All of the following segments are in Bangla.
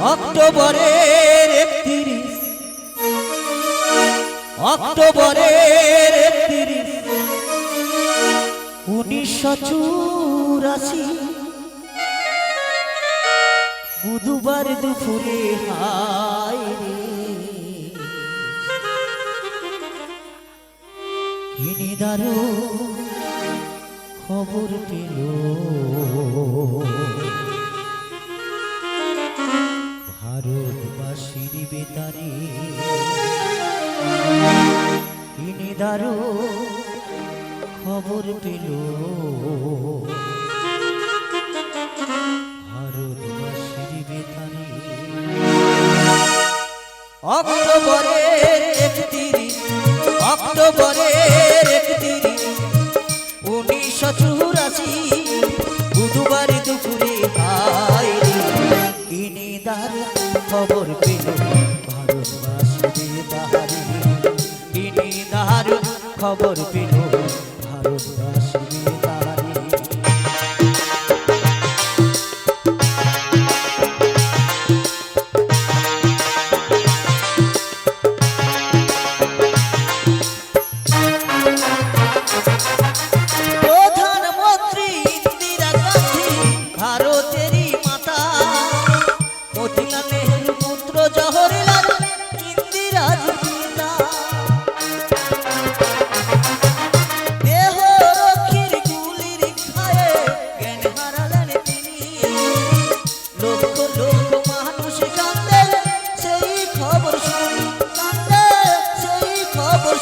অক্টোবরের একত্রিশ। অক্টোবরের একত্রিশ। উনিশশো চুরাশি। বুধবার দুপুরে হায় খবর পেল। ভারতবাসীর বেতারে। কিনে দারো খবর পেল। ভারতবাসীর বেতারে। অক্টোবরের একত্রিশ অক্টোবরের একত্রিশ উনিশশো চুরাশি খবর পেল। ভারতবাসী তাহারে তিনি দার খবর পেল। ভারতবাসী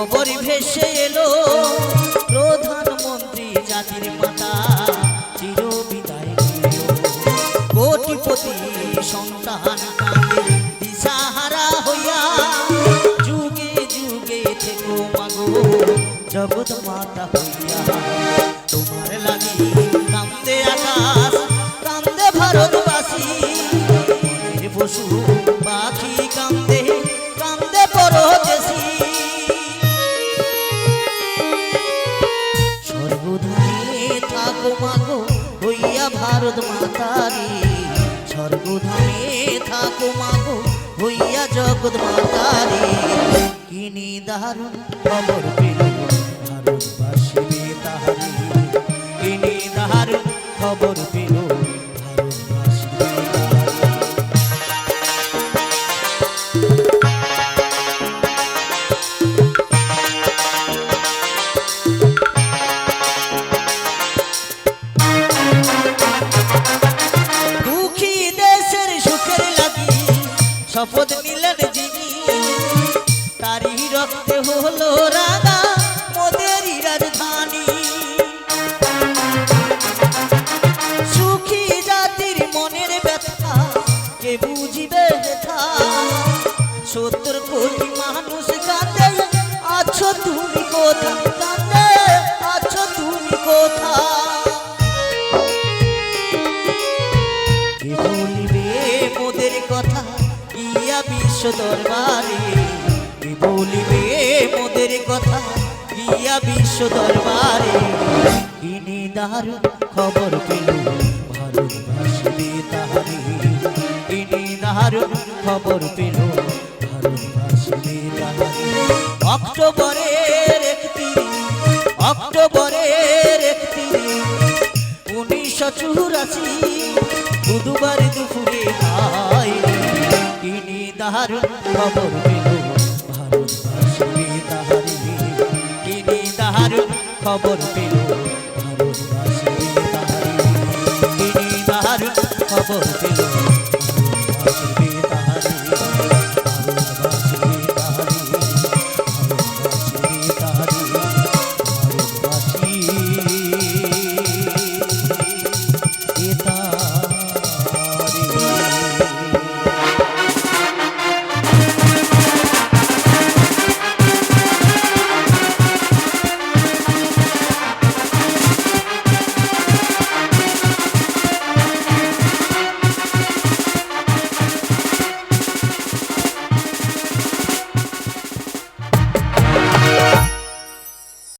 খবর ভেসে এলো। প্রধানমন্ত্রী জাতির মাতা চির বিদায় কোটিপতি সন্তান দিশাহারা হইয়া যুগে যুগে থেকো মাগো জগৎ মাতা হইয়া। তোমার লাগি কান্দে আকাশ কান্দে ভারতবাসী ভারত মাতারি স্বর্গধামে থাকো মাগো, হইয়া জগৎ মাতারি। কিনি দারুণ খবর পেল ভারতবাসী তাহারি কিনি দারুণ খবর পেল শপথ নিলেন যিনি। তারই রক্তে হলো রাগা মোদেরই রাজধানী সুখী জাতির মনের ব্যথা, কে বুঝিবে সত্তর কোটি মানুষ কাঁদে, আছো তুমি কোথা কাঁদে, আছো তুমি কোথা বিশ্ব দরবারে বলিবে মোদের কথা ইয়া বিশ্ব দরবারে কিনি দারুণ খবর পেল ভারতবাসী তাহারে। কিনি দারুণ খবর পেল ভারতবাসী তাহারে। অক্টোবরের একত্রিশ অক্টোবরের একত্রিশ উনিশশো চুরাশি, বুধবার দুপুরে তাহার খবর পেলু ভারতবাসী তাহার তিনি তাহার খবর পেলু। ভারতবাসী তাহার তিনি তাহার খবর পেলু।